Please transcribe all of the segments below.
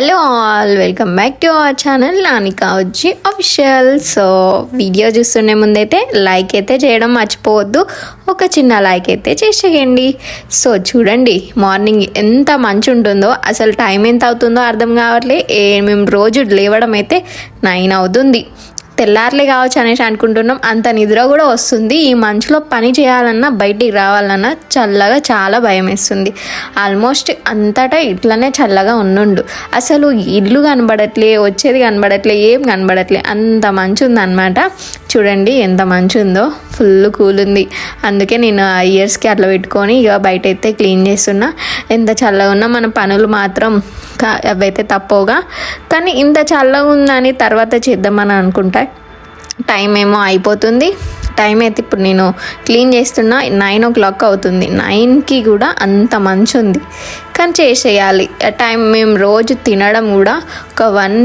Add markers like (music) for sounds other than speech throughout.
Hello all welcome back to our channel నానికా వచ్చి official so video చూస్తుండే ముందైతే like అయితే చేయడం మర్చిపోవద్దు. ఒక చిన్న లైక్ అయితే చేసేయండి. సో చూడండి మార్నింగ్ ఎంత మంచి ఉంటుందో అసలు టైం ఎంత అవుతుందో అర్థం కావట్లే. ఏ మేము రోజు లేవడం అయితే నైన్ అవుతుంది. తెల్లార్లే కావచ్చు అనేసి అనుకుంటున్నాం. అంత నిద్ర కూడా వస్తుంది. ఈ మంచులో పని చేయాలన్నా బయటికి రావాలన్నా చల్లగా చాలా భయం వేస్తుంది. ఆల్మోస్ట్ అంతటా ఇట్లనే చల్లగా ఉండుండు. అసలు ఇల్లు కనబడట్లే వచ్చేది కనబడట్లే ఏం కనబడట్లే అంత మంచి ఉందన్నమాట. చూడండి ఎంత మంచి ఉందో ఫుల్ కూల్ ఉంది అందుకే నేను ఆ ఇయర్స్కి అట్లా పెట్టుకొని ఇక బయట అయితే క్లీన్ చేస్తున్నా. ఎంత చల్లగా ఉన్నా మన పనులు మాత్రం అవైతే తప్పవుగా. కానీ ఇంత చల్లగా ఉందని తర్వాత చేద్దామని అనుకుంటా. టైం ఏమో అయిపోతుంది. టైం అయితే ఇప్పుడు నేను క్లీన్ చేస్తున్నా నైన్ ఓ క్లాక్ అవుతుంది. నైన్కి కూడా అంత మంచి ఉంది. కానీ చేసేయాలి. ఆ టైం మేము రోజు తినడం కూడా ఒక వన్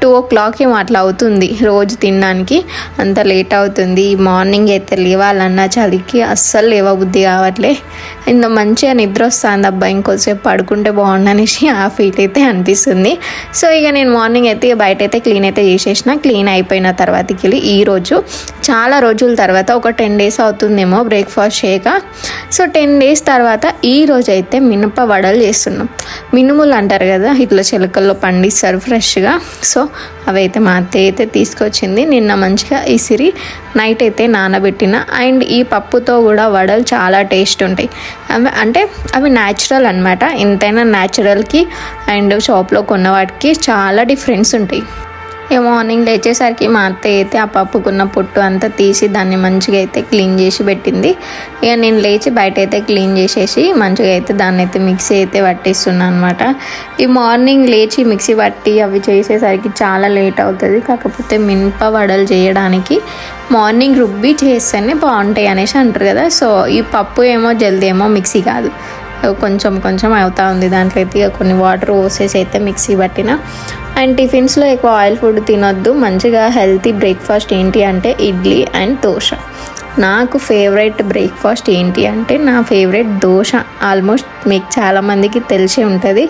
టూ ఓ క్లాక్ ఏమో అట్లా అవుతుంది రోజు తినడానికి. అంత లేట్ అవుతుంది. మార్నింగ్ అయితే లేవాలన్నా చలికి అస్సలు లేవబుద్ధి కావట్లే. ఇంత మంచిగా నిద్ర వస్తుంది అబ్బా. ఇంకోసేపు పడుకుంటే బాగుండనేసి ఆ ఫీల్ అయితే అనిపిస్తుంది. సో ఇక నేను మార్నింగ్ అయితే బయట అయితే క్లీన్ అయితే చేసేసిన. క్లీన్ అయిపోయిన తర్వాతకి వెళ్ళి ఈరోజు చాలా రోజుల తర్వాత ఒక టెన్ డేస్ అవుతుందేమో బ్రేక్ఫాస్ట్ చేయక. సో టెన్ డేస్ తర్వాత ఈ రోజు అయితే మినప వడలు చేస్తున్నాం. మినుములు అంటారు కదా ఇట్లా చిలకల్లో పండిస్తారు ఫ్రెష్గా. సో అవైతే మా అత్తయ్య అయితే తీసుకొచ్చింది. నిన్న మంచిగా ఇసిరి నైట్ అయితే నానబెట్టిన. అండ్ ఈ పప్పుతో కూడా వడలు చాలా టేస్ట్ ఉంటాయి. అవి అంటే అవి న్యాచురల్ అనమాట ఎంతైనా న్యాచురల్కి అండ్ షాప్లో కొన్న వాటికి చాలా డిఫరెన్స్ ఉంటాయి. ఇక మార్నింగ్ లేచేసరికి మా అత్తయ్య అయితే ఆ పప్పుకున్న పొట్టు అంతా తీసి దాన్ని మంచిగా అయితే క్లీన్ చేసి పెట్టింది. ఇక నేను లేచి బయట అయితే క్లీన్ చేసేసి మంచిగా అయితే దాన్ని అయితే మిక్సీ అయితే పట్టేస్తున్నాను అనమాట ఈ మార్నింగ్ లేచి మిక్సీ పట్టి అవి చేసేసరికి చాలా లేట్ అవుతుంది. కాకపోతే మినప వడలు చేయడానికి మార్నింగ్ రుబ్బి చేస్తేనే బాగుంటాయి అనేసి అంటారు కదా. సో ఈ పప్పు ఏమో జల్దీ ఏమో మిక్సీ కాదు. కొంచెం కొంచెం అవుతా ఉంది. దాంట్లో అయితే కొన్ని వాటర్ పోసేసి అయితే మిక్సీ పట్టిన. అండ్ టిఫిన్స్లో ఎక్కువ ఆయిల్ ఫుడ్ తినొద్దు. మంచిగా హెల్తీ బ్రేక్ఫాస్ట్ ఏంటి అంటే ఇడ్లీ అండ్ దోశ. నాకు ఫేవరెట్ బ్రేక్ఫాస్ట్ ఏంటి అంటే నా ఫేవరెట్ దోశ. ఆల్మోస్ట్ మీకు చాలామందికి తెలిసే ఉంటుంది.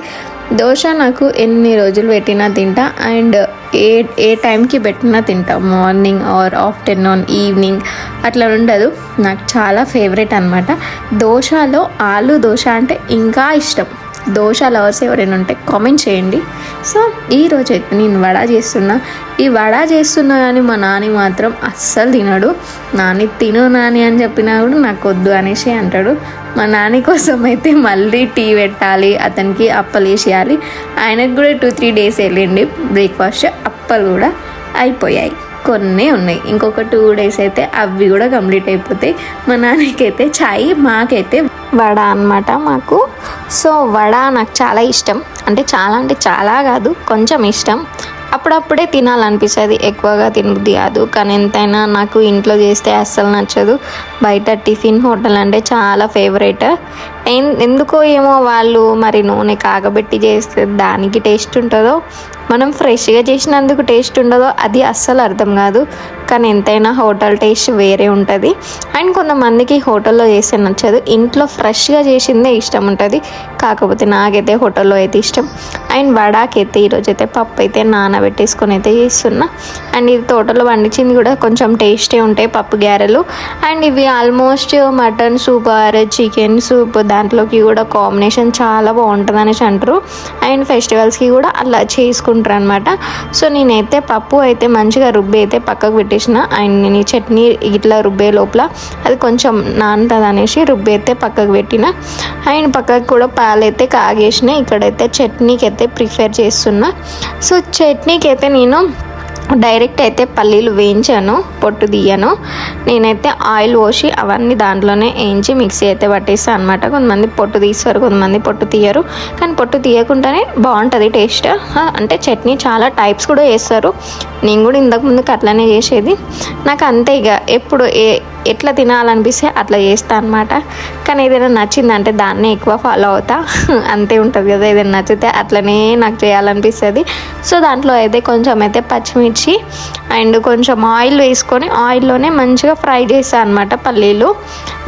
దోశ నాకు ఎన్ని రోజులు పెట్టినా తింటా అండ్ ఏ ఏ టైంకి పెట్టినా తింటా. మార్నింగ్ ఆర్ ఆఫ్టర్నూన్ ఈవినింగ్ అట్లా ఉండదు. నాకు చాలా ఫేవరెట్ అనమాట దోశలో ఆలు దోశ అంటే ఇంకా ఇష్టం. దోశ లవర్స్ ఎవరైనా ఉంటే కామెంట్ చేయండి. సో ఈరోజు అయితే నేను వడ చేస్తున్నా. ఈ వడ చేస్తున్నా కానీ మా నాని మాత్రం అస్సలు తినడు. నాని తిను నాని అని చెప్పినా కూడా నాకు వద్దు అనేసి అంటాడు. మా నాని కోసం అయితే మళ్ళీ టీ పెట్టాలి అతనికి అప్పలు వేసేయాలి ఆయనకు కూడా టూ త్రీ డేస్ వెళ్ళండి బ్రేక్ఫాస్ట్ అప్పలు కూడా అయిపోయాయి. కొన్ని ఉన్నాయి. ఇంకొక టూ డేస్ అయితే అవి కూడా కంప్లీట్ అయిపోతాయి. మా నాన్నకైతే చాయ్ మాకైతే వడ అన్నమాట మాకు. సో వడ నాకు చాలా ఇష్టం. అంటే చాలా అంటే చాలా కాదు కొంచెం ఇష్టం. అప్పుడప్పుడే తినాలనిపిస్తుంది. ఎక్కువగా తినబుద్ది కాదు. కానీ ఎంతైనా నాకు ఇంట్లో చేస్తే అస్సలు నచ్చదు. బయట టిఫిన్ హోటల్ అంటే చాలా ఫేవరెట్ ఎందుకో ఏమో వాళ్ళు మరి నూనె కాగబెట్టి చేస్తే దానికి టేస్ట్ ఉంటుందో మనం ఫ్రెష్గా చేసినందుకు టేస్ట్ ఉండదో అది అస్సలు అర్థం కాదు. కానీ ఎంతైనా హోటల్ టేస్ట్ వేరే ఉంటుంది. అండ్ కొంతమందికి హోటల్లో చేస్తే నచ్చదు. ఇంట్లో ఫ్రెష్గా చేసిందే ఇష్టం ఉంటుంది. కాకపోతే నాకైతే హోటల్లో అయితే ఇష్టం. అండ్ వడాకైతే ఈరోజు అయితే పప్పు అయితే నానబెట్టేసుకొని అయితే చేస్తున్నా. అండ్ ఇది తోటలో పండించింది కూడా కొంచెం టేస్టీ ఉంటాయి పప్పు గారెలు. అండ్ ఇవి almost mutton soup or chicken soup దాంట్లోకి కూడా కాంబినేషన్ చాలా బాగుంటుంది అనేసి అంటారు. అండ్ ఫెస్టివల్స్కి కూడా అలా చేసుకుంటారు అనమాట సో నేనైతే పప్పు అయితే మంచిగా రుబ్బి అయితే పక్కకు పెట్టేసిన. అండ్ నేను ఈ చట్నీ ఇట్లా రుబ్బే లోపల అది కొంచెం నానుతుంది అనేసి రుబ్బి అయితే పక్కకు పెట్టిన. అండ్ పక్కకు కూడా పాలు అయితే కాగేసిన. ఇక్కడైతే చట్నీకి అయితే ప్రిఫర్ చేస్తున్నా. సో చట్నీకి అయితే నేను డైరెక్ట్ అయితే పల్లీలు వేయించాను పొట్టు తీయను. నేనైతే ఆయిల్ పోసి అవన్నీ దాంట్లోనే వేయించి మిక్సీ అయితే పట్టేస్తాను అనమాట కొంతమంది పొట్టు తీస్తారు కొంతమంది పొట్టు తీయరు. కానీ పొట్టు తీయకుండానే బాగుంటుంది టేస్ట్. అంటే చట్నీ చాలా టైప్స్ కూడా వేస్తారు. నేను కూడా ఇంతకు ముందుకు అట్లనే చేసేది. నాకు అంతే ఇక. ఎప్పుడు ఏ ఎట్లా తినాలనిపిస్తే అట్లా చేస్తా అనమాట కానీ ఏదైనా నచ్చిందంటే దాన్నే ఎక్కువ ఫాలో అవుతా. (laughs) అంతే ఉంటుంది కదా ఏదైనా నచ్చితే అట్లనే నాకు చేయాలనిపిస్తుంది. సో దాంట్లో అయితే కొంచెం అయితే పచ్చిమిర్చి అండ్ కొంచెం ఆయిల్ వేసుకొని ఆయిల్లోనే మంచిగా ఫ్రై చేస్తాను అనమాట పల్లీలు.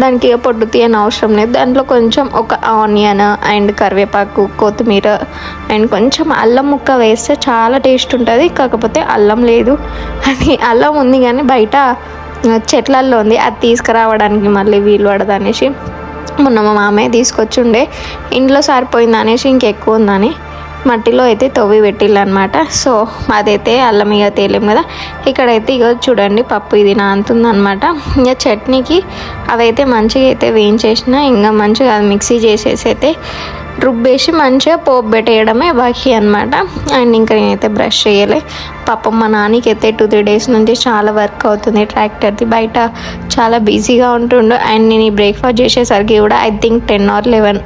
దానికి పొట్టు తీయని అవసరం లేదు. దాంట్లో కొంచెం ఒక ఆనియన్ అండ్ కరివేపాకు కొత్తిమీర అండ్ కొంచెం అల్లం ముక్క వేస్తే చాలా టేస్ట్ ఉంటుంది. కాకపోతే అల్లం లేదు. (laughs) అది అల్లం ఉంది కానీ బయట చెట్లల్లో ఉంది. అది తీసుకురావడానికి మళ్ళీ వీలు పడదు అనేసి మొన్న మా మామయ్య తీసుకొచ్చుండే. ఇంట్లో సరిపోయింది అనేసి ఇంకెక్కువ ఉందని మట్టిలో అయితే తవ్వి పెట్టిల్లనమాట సో అదైతే అల్లం ఇక తేలేం కదా. ఇక్కడైతే ఇక చూడండి పప్పు ఇది నాంతుందనమాట ఇంకా చట్నీకి అవైతే మంచిగా అయితే వేయించేసిన ఇంకా మంచిగా అది మిక్సీ చేసేసి అయితే రుబ్బేసి మంచిగా పోపు పెట్టేయడమే బాకీ అనమాట అండ్ ఇంకా నేనైతే బ్రష్ చేయలే. పాపం మా నాన్నకి అయితే టూ త్రీ డేస్ నుంచి చాలా వర్క్ అవుతుంది ట్రాక్టర్ది బయట చాలా బిజీగా ఉంటుండు. అండ్ నేను ఈ బ్రేక్ఫాస్ట్ చేసేసరికి కూడా I think ten or eleven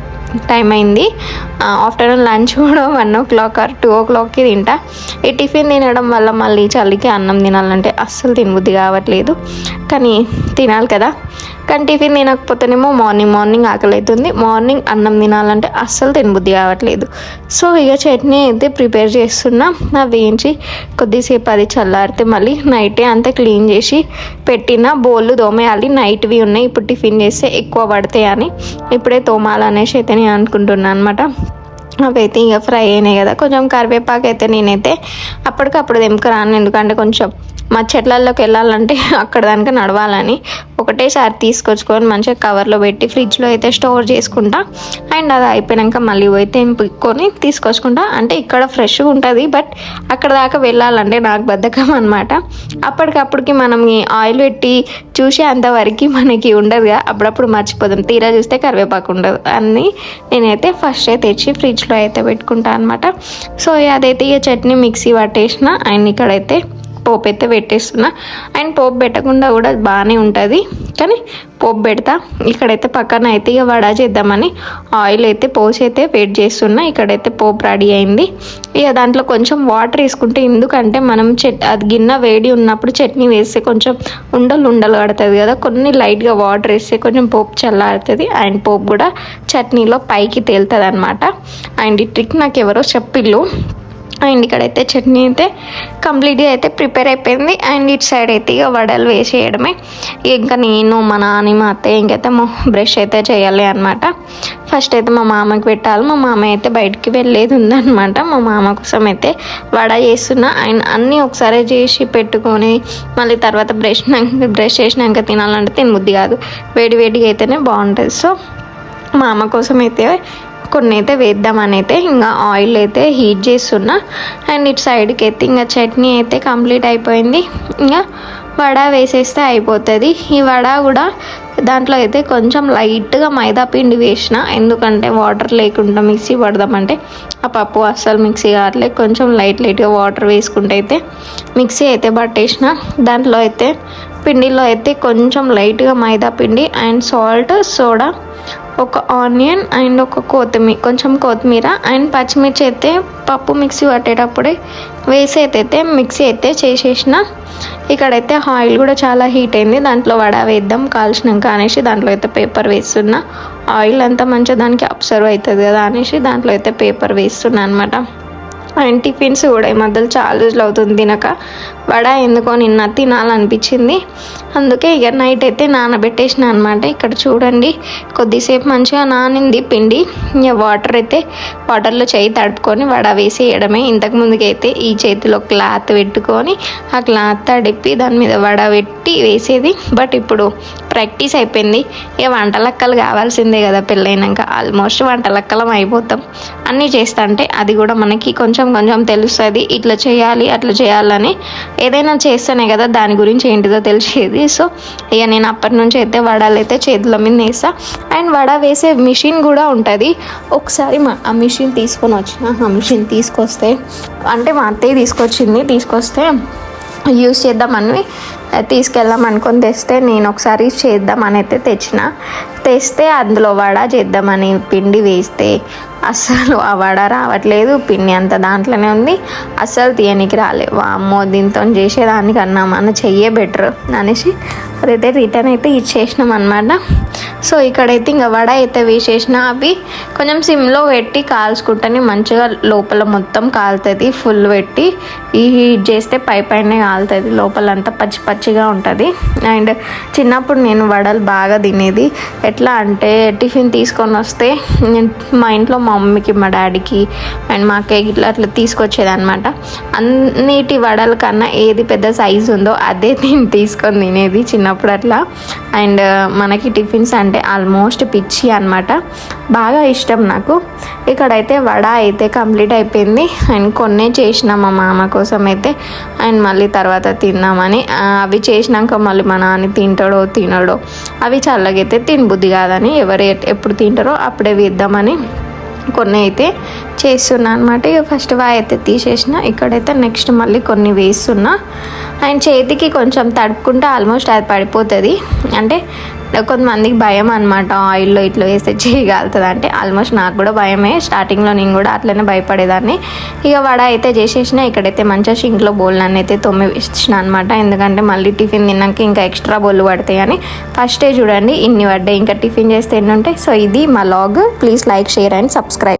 time అయింది. ఆఫ్టర్నూన్ లంచ్ కూడా one o'clock or two ఓ క్లాక్కి తింటా. ఈ టిఫిన్ తినడం వల్ల మళ్ళీ చలికి అన్నం తినాలంటే అస్సలు తినబుద్ధి కావట్లేదు. కానీ తినాలి కదా. కానీ టిఫిన్ తినకపోతేనేమో మార్నింగ్ మార్నింగ్ ఆకలి అవుతుంది మార్నింగ్ అన్నం తినాలంటే అస్సలు తినబుద్ధి కావట్లేదు. సో ఇక చట్నీ అయితే ప్రిపేర్ చేస్తున్నా. నా వేయించి కొద్దిసేపు అది చల్లారితే మళ్ళీ నైటే అంతా క్లీన్ చేసి పెట్టిన బోళ్ళు తోమేయాలి. నైట్వి ఉన్నాయి. ఇప్పుడు టిఫిన్ చేస్తే ఎక్కువ పడతాయి అని ఇప్పుడే తోమాలనేసి అయితే నేను అనుకుంటున్నాను అనమాట అవైతే ఇక ఫ్రై అయినాయి కదా. కొంచెం కరివేపాకు అయితే నేనైతే అప్పటికప్పుడు తెంపుకురాను. ఎందుకంటే కొంచెం మా చెట్లల్లోకి వెళ్ళాలంటే (laughs) అక్కడ దానికి నడవాలని ఒకటేసారి తీసుకొచ్చుకొని మంచిగా కవర్లో పెట్టి ఫ్రిడ్జ్లో అయితే స్టోర్ చేసుకుంటా. అండ్ అది అయిపోయాక మళ్ళీ పోయి తెంపుకొని తీసుకొచ్చుకుంటా. అంటే ఇక్కడ ఫ్రెష్గా ఉంటుంది బట్ అక్కడ దాకా వెళ్ళాలంటే నాకు బద్ధకం అనమాట అప్పటికప్పటికి మనం ఆయిల్ పెట్టి చూసే అంతవరకు మనకి ఉండదుగా. అప్పుడప్పుడు మర్చిపోదాం తీరా చూస్తే కరివేపాకు ఉండదు. అన్నీ నేనైతే ఫస్ట్ అయితే తెచ్చి ఫ్రిడ్జ్లో అయితే పెట్టుకుంటా అనమాట సో అదైతే ఇక చట్నీ మిక్సీ పట్టేసిన అండ్ ఇక్కడైతే పోపు అయితే పెట్టేస్తున్నా. అండ్ పోపు పెట్టకుండా కూడా బాగానే ఉంటుంది. కానీ పోపు పెడతా. ఇక్కడైతే పక్కన అయితే ఇక వడ చేద్దామని ఆయిల్ అయితే పోసి అయితే వెయిట్ చేస్తున్నా. ఇక్కడైతే పోపు రెడీ అయింది. ఇక దాంట్లో కొంచెం వాటర్ వేసుకుంటే ఎందుకంటే మనం చెట్ అది గిన్నె వేడి ఉన్నప్పుడు చట్నీ వేస్తే కొంచెం ఉండలు ఉండలు కడుతుంది కదా. కొన్ని లైట్గా వాటర్ వేస్తే కొంచెం పోపు చల్లారుతుంది. అండ్ పోపు కూడా చట్నీలో పైకి తేలుతుంది అనమాట అండ్ ఈ ట్రిక్ నాకు ఎవరో చెప్పిళ్ళు అండ్ ఇక్కడైతే చట్నీ అయితే కంప్లీట్గా అయితే ప్రిపేర్ అయిపోయింది. అండ్ ఇటు సైడ్ అయితే ఇక వడలు వేసేయడమే. ఇంకా నేను మా నాని మా అత్తయ్య ఇంకైతే మా బ్రష్ అయితే చేయాలి అనమాట ఫస్ట్ అయితే మా మామకి పెట్టాలి. మా మామ అయితే బయటికి వెళ్ళేది ఉందనమాట మా మామ కోసం అయితే వడ చేస్తున్నా. అండ్ అన్నీ ఒకసారి చేసి పెట్టుకొని మళ్ళీ తర్వాత బ్రష్ బ్రష్ చేసినాక తినాలంటే తినబుద్ధి కాదు. వేడి వేడిగా అయితేనే బాగుంటుంది. సో మా అమ్మ కోసం అయితే కొన్ని అయితే వేద్దామని అయితే ఇంకా ఆయిల్ అయితే హీట్ చేస్తున్నా. అండ్ ఇటు సైడ్కి అయితే ఇంకా చట్నీ అయితే కంప్లీట్ అయిపోయింది. ఇంకా వడ వేసేస్తే అయిపోతుంది. ఈ వడ కూడా దాంట్లో అయితే కొంచెం లైట్గా మైదా పిండి వేసిన ఎందుకంటే వాటర్ లేకుండా మిక్సీ పడదామంటే ఆ పప్పు అస్సలు మిక్సీ కావట్లేదు. కొంచెం లైట్ లైట్గా వాటర్ వేసుకుంటే అయితే మిక్సీ అయితే పట్టేసిన. దాంట్లో అయితే పిండిలో అయితే కొంచెం లైట్గా మైదా పిండి అండ్ సాల్ట్ సోడా ఒక ఆనియన్ అండ్ ఒక కొత్తిమీర కొంచెం కొత్తిమీర అండ్ పచ్చిమిర్చి అయితే పప్పు మిక్సీ పట్టేటప్పుడే వేసి అయితే మిక్సీ అయితే చేసేసిన. ఇక్కడైతే ఆయిల్ కూడా చాలా హీట్ అయింది. దాంట్లో వడ వేద్దాం కాల్చినాక అనేసి దాంట్లో అయితే పేపర్ వేస్తున్నా. ఆయిల్ అంతా మంచిగా దానికి అబ్సర్వ్ అవుతుంది కదా అనేసి దాంట్లో అయితే పేపర్ వేస్తున్నా అనమాట అండ్ టిఫిన్స్ కూడా ఈ మధ్యలో చాలా రోజులు అవుతుంది తినక. వడ ఎందుకో నిన్న తినాలనిపించింది. అందుకే ఇక నైట్ అయితే నానబెట్టేసిన అనమాట ఇక్కడ చూడండి కొద్దిసేపు మంచిగా నానింది పిండి. ఇక వాటర్ అయితే వాటర్లో చేయి తడుపుకొని వడ వేసేయడమే ఇంతకు ముందుకైతే ఈ చేతిలో క్లాత్ పెట్టుకొని ఆ క్లాత్ తడిపి దాని మీద వడ పెట్టి వేసేది. బట్ ఇప్పుడు ప్రాక్టీస్ అయిపోయింది. ఇక వంటలక్కలు కావాల్సిందే కదా పెళ్ళైనాక. ఆల్మోస్ట్ వంటలక్కలం అయిపోతాం. అన్నీ చేస్తుంటే అది కూడా మనకి కొంచెం కొంచెం తెలుస్తుంది. ఇట్లా చేయాలి అట్లా చేయాలని ఏదైనా చేస్తేనే కదా దాని గురించి ఏంటిదో తెలిసేది. సో ఇక నేను అప్పటి నుంచి అయితే వడలు అయితే చేతుల మీద వేస్తా అండ్ వడ వేసే మిషన్ కూడా ఉంటుంది. ఒకసారి మా ఆ మిషన్ తీసుకొని వచ్చిన ఆ మిషన్ తీసుకొస్తే అంటే మా అత్తయ్య తీసుకొచ్చింది తీసుకొస్తే యూస్ చేద్దామని తీసుకెళ్దాం అనుకొని తెస్తే నేను ఒకసారి చేద్దామని అయితే తెచ్చిన. తెస్తే అందులో వడ చేద్దామని పిండి వేస్తే అస్సలు ఆ వడ రావట్లేదు పిండి అంత దాంట్లోనే ఉంది. అస్సలు తీయనికి రాలే. వామ్మో దీంతో చేసేదానికన్నా మన చెయ్యే బెటర్ అనేసి అదైతే రిటర్న్ అయితే ఇచ్చేసినాం అనమాట సో ఇక్కడైతే ఇంకా వడ అయితే వేసేసిన. అవి కొంచెం సిమ్లో పెట్టి కాల్చుకుంటేనే మంచిగా లోపల మొత్తం కాలుతుంది. ఫుల్ పెట్టి ఈ హీట్ చేస్తే పై పైన కాలుతుంది. లోపలంతా పచ్చి పచ్చిగా ఉంటుంది. అండ్ చిన్నప్పుడు నేను వడలు బాగా తినేది. ఎట్లా అంటే టిఫిన్ తీసుకొని వస్తే నేను మా ఇంట్లో మా మమ్మీకి మా డాడీకి అండ్ మా అక్కయ్యకి ఇట్లా అట్లా తీసుకొచ్చేది అనమాట అన్నిటి వడల కన్నా ఏది పెద్ద సైజు ఉందో అదే నేను తీసుకొని తినేది చిన్నప్పుడు అట్లా. అండ్ మనకి టిఫిన్స్ అంటే ఆల్మోస్ట్ పిచ్చి అనమాట బాగా ఇష్టం నాకు. ఇక్కడైతే వడ అయితే కంప్లీట్ అయిపోయింది. అండ్ కొన్నే చేసిన మా మామ కోసం అయితే అండ్ మళ్ళీ తర్వాత తిందామని అవి చేసినాక మళ్ళీ మా నాన్న తింటాడో తినడో అవి చల్లగైతే తినబుద్ధి కాదని ఎవరు ఎప్పుడు తింటారో అప్పుడే వేద్దామని కొన్ని అయితే చేస్తున్నా అనమాట ఇక ఫస్ట్ వా అయితే తీసేసిన. ఇక్కడైతే నెక్స్ట్ మళ్ళీ కొన్ని వేస్తున్నా. అండ్ చేతికి కొంచెం తడుపుకుంటే ఆల్మోస్ట్ అది పడిపోతుంది. అంటే కొంతమందికి భయం అనమాట ఆయిల్లో ఇట్లా వేస్తే చేయగలుగుతుంది అంటే ఆల్మోస్ట్ నాకు కూడా భయమే. స్టార్టింగ్లో నేను కూడా అట్లనే భయపడేదాన్ని. ఇక వడ అయితే చేసేసిన ఇక్కడైతే మంచిగా షింక్లో బోల్ నన్ను అయితే తొమ్మి వేసిన అనమాట ఎందుకంటే మళ్ళీ టిఫిన్ తిన్నాక ఇంకా ఎక్స్ట్రా బోళ్ళు పడతాయి అని. ఫస్టే చూడండి ఇన్ని పడ్డాయి. ఇంకా టిఫిన్ చేస్తే ఎన్ని ఉంటాయి? సో ఇది మా vlog. Please like share and subscribe